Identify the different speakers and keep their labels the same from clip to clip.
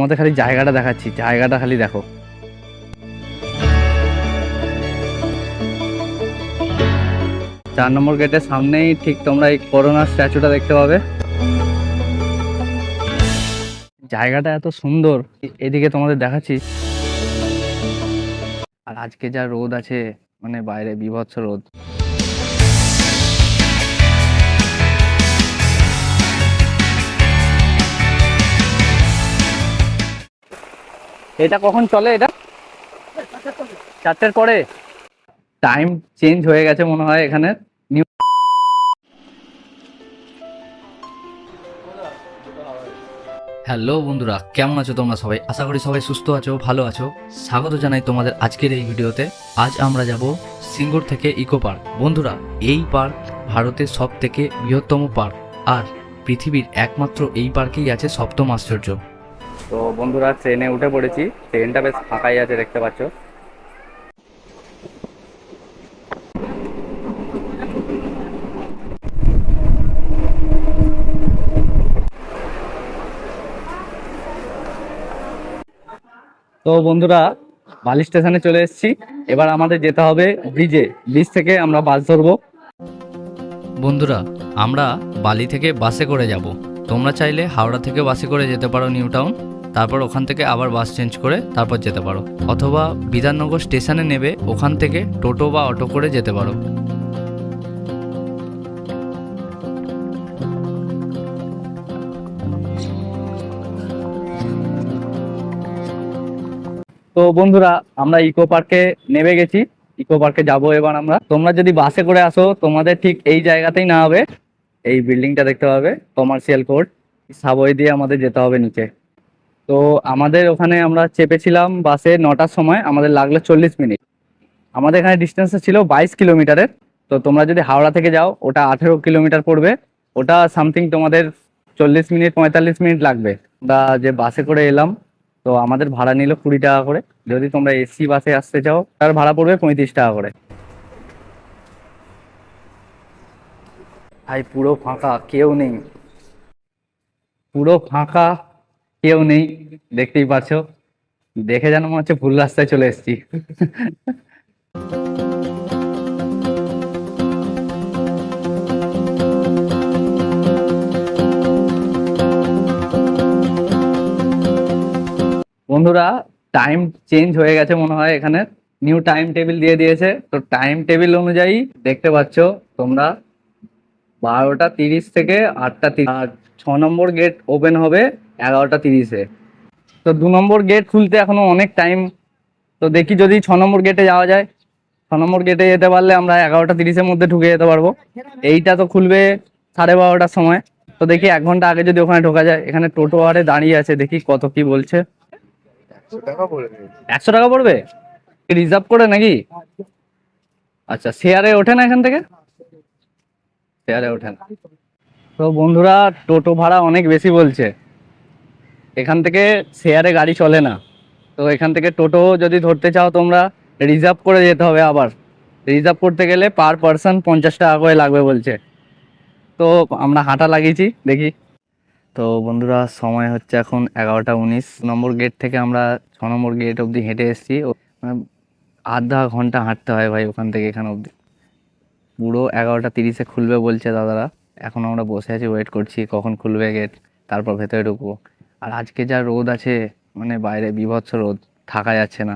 Speaker 1: তোমাদের খালি জায়গাটা দেখাচ্ছি, জায়গাটা খালি দেখো। চার নম্বর গেটের সামনেই ঠিক তোমরা এই করোনার স্ট্যাচুটা দেখতে পাবে। জায়গাটা এত সুন্দর, এদিকে তোমাদের দেখাচ্ছি। আর আজকে যা রোদ আছে মানে বাইরে বিভৎস রোদ। এটা কখন চলে এটা? চারটের পরে। টাইম চেঞ্জ হয়ে গেছে মনে হয় এখানে। নিউ হ্যালো বন্ধুরা কেমন আছো তোমরা সবাই? আশা করি সবাই সুস্থ আছো ভালো আছো। স্বাগত জানাই তোমাদের আজকের এই ভিডিওতে। আজ আমরা যাব সিঙ্গুর থেকে ইকো পার্ক। বন্ধুরা এই পার্ক ভারতের সব থেকে বৃহত্তম পার্ক। আর পৃথিবীর একমাত্র এই পার্কেই আছে সপ্তম আশ্চর্য। তো বন্ধুরা ট্রেনে উঠে পড়েছি। ট্রেনটা বেশ ফাঁকাই আছে, দেখতে পাচ্ছ। তো বন্ধুরা, বালি স্টেশনে চলে এসেছি। এবার আমাদের যেতে হবে ব্রিজে ব্রিজ থেকে আমরা বাস ধরবো। বন্ধুরা, আমরা বালি থেকে বাসে করে যাব। তোমরা চাইলে হাওড়া থেকে বাসে করে যেতে পারো নিউ টাউন। তারপর ওখান থেকে আবার বাস চেঞ্জ করে তারপর যেতে পারো। অথবা বিধাননগর স্টেশনে নেবে, ওখান থেকে টোটো বা অটো করে যেতে পারো। তো বন্ধুরা, আমরা ইকো পার্কে নেমে গেছি। ইকো পার্কে যাব এবার আমরা। তোমরা যদি বাসে করে আসো, তোমাদের ঠিক এই জায়গাতেই না হবে। এই বিল্ডিংটা দেখতে পাবে, কমার্শিয়াল কোর্ট। সাবওয়ে দিয়ে আমাদের যেতে হবে নিচে। তো আমাদের ওখানে আমরা চেপেছিলাম বাসে নটার সময়, আমাদের লাগল চল্লিশ মিনিট। আমাদের এখানে ডিস্টেন্সটা ছিল বাইশ কিলোমিটারের। তো তোমরা যদি হাওড়া থেকে যাও, ওটা আঠেরো কিলোমিটার পড়বে। ওটা সামথিং তোমাদের চল্লিশ মিনিট, পঁয়তাল্লিশ মিনিট লাগবে। আমরা যে বাসে করে এলাম, তো আমাদের ভাড়া নিল কুড়ি টাকা করে। যদি তোমরা এসি বাসে আসতে চাও, তার ভাড়া পড়বে পঁয়ত্রিশ টাকা করে। ভাই, পুরো ফাঁকা, কেউ নেই। পুরো ফাঁকা কেউ নেই, দেখতেই পাচ্ছ। দেখে যেন মনে হচ্ছে ভুল রাস্তায় চলে এসেছি। বন্ধুরা টাইম চেঞ্জ হয়ে গেছে মনে হয় এখানে। নিউ টাইম টেবিল দিয়ে দিয়েছে। তো টাইম টেবিল অনুযায়ী দেখতে পাচ্ছ তোমরা, বারোটা তিরিশ থেকে আটটা আর ছ নম্বর গেট ওপেন হবে এগারোটা তিরিশে। তো দু নম্বর গেট খুলতে এখনও অনেক টাইম তো দেখি যদি ছ নম্বর গেটে যাওয়া যায়। ছ নম্বর গেটে যেতে পারলে আমরা এগারোটা তিরিশের মধ্যে ঢুকে যেতে পারব। এইটা তো খুলবে সাড়ে বারোটার সময়। তো দেখি এক ঘণ্টা আগে যদি ওখানে ঢোকা যায়, এখানে টোটো আরে দাঁড়িয়ে আছে, দেখি কত কি বলছে। একশো টাকা পড়বে? রিজার্ভ করে নাকি? আচ্ছা শেয়ারে ওঠে না এখান থেকে? শেয়ারে ওঠে না। তো বন্ধুরা, টোটো ভাড়া অনেক বেশি বলছে। এখান থেকে শেয়ারে গাড়ি চলে না। তো এখান থেকে টোটো যদি ধরতে চাও তোমরা রিজার্ভ করে যেতে হবে আবার। রিজার্ভ করতে গেলে পার পার্সন পঞ্চাশ টাকা করে লাগবে বলছে। তো আমরা হাঁটা লাগিয়েছি, দেখি। তো বন্ধুরা, সময় হচ্ছে এখন এগারোটা উনিশ। নম্বর গেট থেকে আমরা ছ নম্বর গেট অবধি হেঁটে এসেছি। মানে আধা ঘণ্টা হাঁটতে হয় ভাই ওখান থেকে এখানে অবধি। পুরো এগারোটা তিরিশে খুলবে বলছে দাদারা। এখন আমরা বসে আছি ওয়েট করছি কখন খুলবে গেট তারপর ভেতরে ঢুকবো। আর আজকে যা রোদ আছে মানে বাইরে বিভৎস রোদ, থাকা যাচ্ছে না।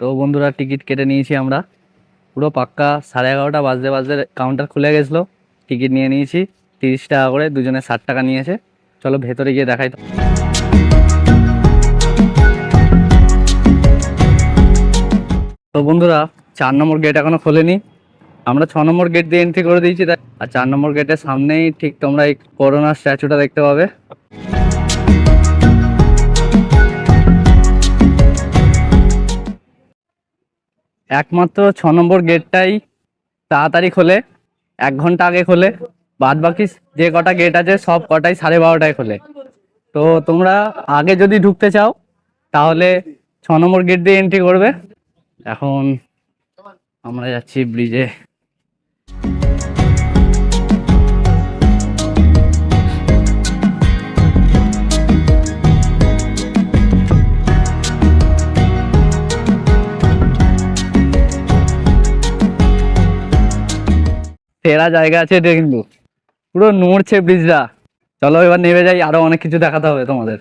Speaker 1: তো বন্ধুরা, টিকিট কেটে নিয়েছি আমরা। পুরো পাক্কা সাড়ে এগারোটা বাজতে বাজতে কাউন্টার খুলে গেছিল। টিকিট নিয়ে নিয়েছি, তিরিশ টাকা করে, দুজনে ষাট টাকা নিয়েছে। চলো ভেতরে গিয়ে দেখাই। তো তো বন্ধুরা, চার নম্বর গেট এখনও খোলেনি। আমরা ছ নম্বর গেট দিয়ে এন্ট্রি করে দিয়েছি আর চার নম্বর গেটের সামনেই ঠিক তোমরা এই করোনা স্ট্যাচুটা দেখতে পাবে। একমাত্র ছ নম্বর গেটটাই তাড়াতাড়ি খোলে, এক ঘণ্টা আগে খোলে বাদ বাকি যে কটা গেট আছে সব কটাই সাড়ে বারোটায় খোলে। তো তোমরা আগে যদি ঢুকতে চাও, তাহলে ছ নম্বর গেট দিয়ে এন্ট্রি করবে। এখন আমরা যাচ্ছি ব্রিজে সেরা জায়গা আছে এটা কিন্তু। পুরো নড়ছে ব্রিজটা। চলো এবার নেমে যাই, আরও অনেক কিছু দেখাতে হবে তোমাদের।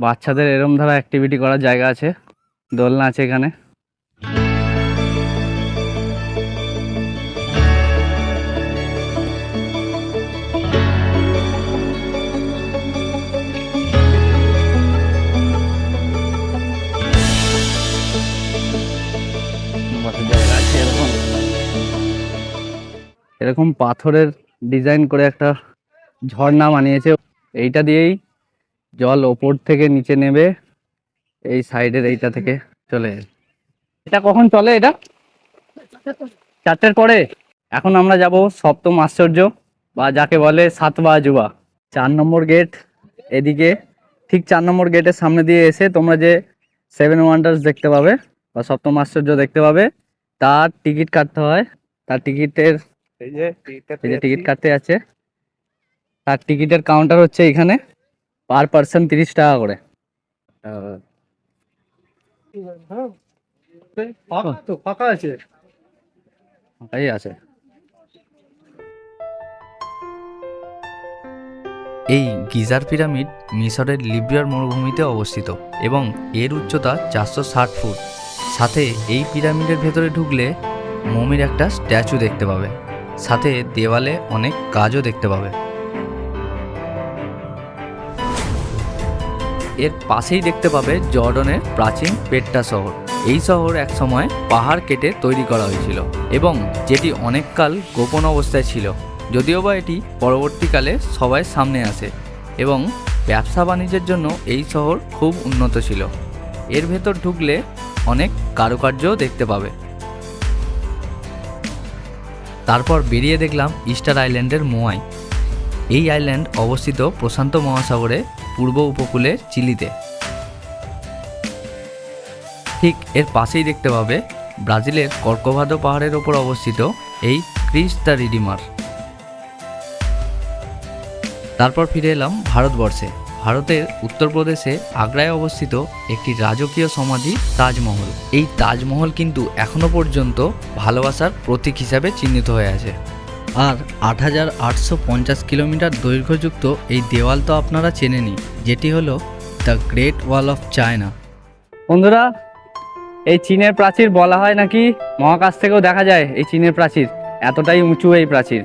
Speaker 1: বাচ্চাদের এরম ধারা অ্যাক্টিভিটি করার জায়গা আছে। দোলনা আছে এখানে। এরকম পাথরের ডিজাইন করে একটা ঝর্ণা বানিয়েছে। এইটা দিয়েই জল ওপর থেকে নিচে নেবে, এই সাইডের এইটা থেকে চলে। এটা কখন চলে এটা? চারটের পরে। এখন আমরা যাব সপ্তম আশ্চর্য, বা যাকে বলে সাতবা যুবা। চার নম্বর গেট এদিকে, ঠিক চার নম্বর গেটের সামনে দিয়ে এসে তোমরা যে সেভেন ওয়ান্ডার্স দেখতে পাবে, বা সপ্তম আশ্চর্য দেখতে পাবে, তার টিকিট কাটতে হয়। তার টিকিটের
Speaker 2: এই যে
Speaker 1: এই যে টিকিট কাটতে আছে। তার টিকিটের কাউন্টার হচ্ছে এখানে পার পার্সন তিরিশ টাকা করে।
Speaker 2: ফাঁকা আছে
Speaker 1: এই আছে।
Speaker 3: এই গিজার পিরামিড মিশরের লিবিয়ার মরুভূমিতে অবস্থিত এবং এর উচ্চতা চারশো ষাট ফুট। সাথে এই পিরামিডের ভেতরে ঢুকলে মমির একটা স্ট্যাচু দেখতে পাবে। সাথে দেওয়ালে অনেক কাজও দেখতে পাবে। এর পাশেই দেখতে পাবে জর্ডনের প্রাচীন পেট্টা শহর। এই শহর এক সময় পাহাড় কেটে তৈরি করা হয়েছিল এবং যেটি অনেককাল গোপন অবস্থায় ছিল। যদিও বা এটি পরবর্তীকালে সবাই সামনে আসে এবং ব্যবসা বাণিজ্যের জন্য এই শহর খুব উন্নত ছিল। এর ভেতর ঢুকলে অনেক কারুকার্যও দেখতে পাবে। তারপর বেরিয়ে দেখলাম ইস্টার আইল্যান্ডের মোয়াই। এই আইল্যান্ড অবস্থিত প্রশান্ত মহাসাগরে পূর্ব উপকূলে চিলিতে। ঠিক এর পাশেই দেখতে পাবে ব্রাজিলের কর্কভাদো পাহাড়ের ওপর অবস্থিত এই ক্রিস দ্য রিডিমার। তারপর ফিরে এলাম ভারতবর্ষে। ভারতের উত্তরপ্রদেশে আগ্রায় অবস্থিত একটি রাজকীয় সমাধি তাজমহল। এই তাজমহল কিন্তু এখনও পর্যন্ত ভালোবাসার প্রতীক হিসাবে চিহ্নিত হয়ে আছে। আর আট হাজার আটশো পঞ্চাশ কিলোমিটার দৈর্ঘ্যযুক্ত এই দেওয়াল তো আপনারা চেনেনই, যেটি হলো the great wall of China.
Speaker 1: বন্ধুরা, এই চীনের প্রাচীর বলা হয় নাকি? মহাকাশ থেকেও দেখা যায় এই চীনের প্রাচীর। এতটাই উঁচু এই প্রাচীর।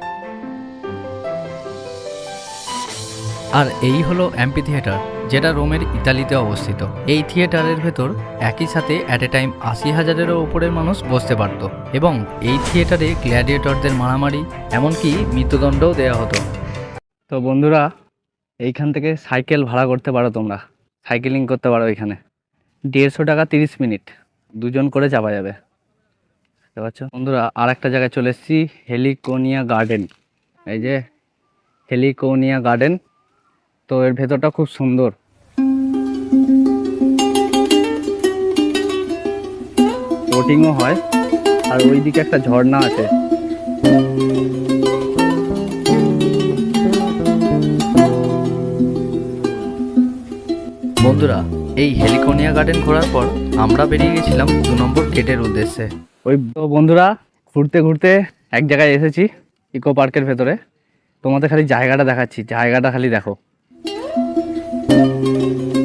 Speaker 3: আর এই হলো অ্যাম্পি থিয়েটার, যেটা রোমের ইতালিতে অবস্থিত। এই থিয়েটারের ভেতর একই সাথে অ্যাট এ টাইম আশি হাজারেরও ওপরের মানুষ বসতে পারত এবং এই থিয়েটারে গ্ল্যাডিয়েটরদের মারামারি, এমনকি মৃত্যুদণ্ডও দেওয়া হতো।
Speaker 1: তো বন্ধুরা, এইখান থেকে সাইকেল ভাড়া করতে পারো তোমরা। সাইকেলিং করতে পারো এখানে। দেড়শো টাকা তিরিশ মিনিট। দুজন করে যাওয়া যাবে। বুঝতে পারছ বন্ধুরা আর একটা জায়গায় চলে এসেছি, হেলিকোনিয়া গার্ডেন। এই যে, হেলিকোনিয়া গার্ডেন। তো এর ভেতরটা খুব সুন্দর। বোটিংও হয় আর ওইদিকে একটা ঝর্ণা আছে।
Speaker 3: বন্ধুরা এই হেলিকোনিয়া গার্ডেন ঘোরার পর আমরা বেরিয়ে গেছিলাম দু নম্বর গেটের উদ্দেশ্যে।
Speaker 1: ওই তো বন্ধুরা ঘুরতে ঘুরতে এক জায়গায় এসেছি ইকো পার্কের ভেতরে। তোমাদের খালি জায়গাটা দেখাচ্ছি জায়গাটা খালি দেখো। Thank you.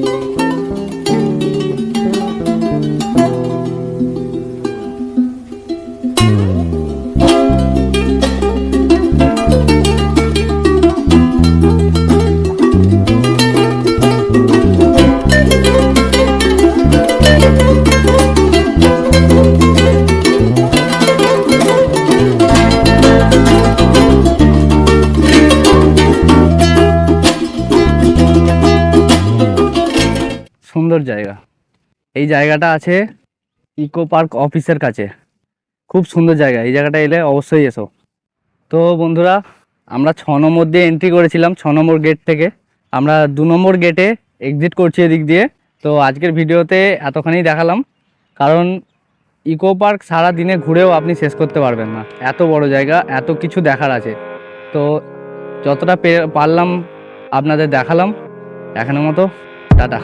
Speaker 1: সুন্দর জায়গা। এই জায়গাটা আছে ইকো পার্ক অফিসের কাছে। খুব সুন্দর জায়গা, এই জায়গাটা এলে অবশ্যই এসো। তো বন্ধুরা, আমরা ছ নম্বর দিয়ে এন্ট্রি করেছিলাম, ছ নম্বর গেট থেকে। আমরা দু নম্বর গেটে এক্সিট করছি এদিক দিয়ে। তো আজকের ভিডিওতে এতখানি দেখালাম। কারণ ইকো পার্ক সারা দিনে ঘুরেও আপনি শেষ করতে পারবেন না। এত বড় জায়গা, এত কিছু দেখার আছে। তো যতটা পারলাম আপনাদের দেখালাম। এখনের মতো, টাটা।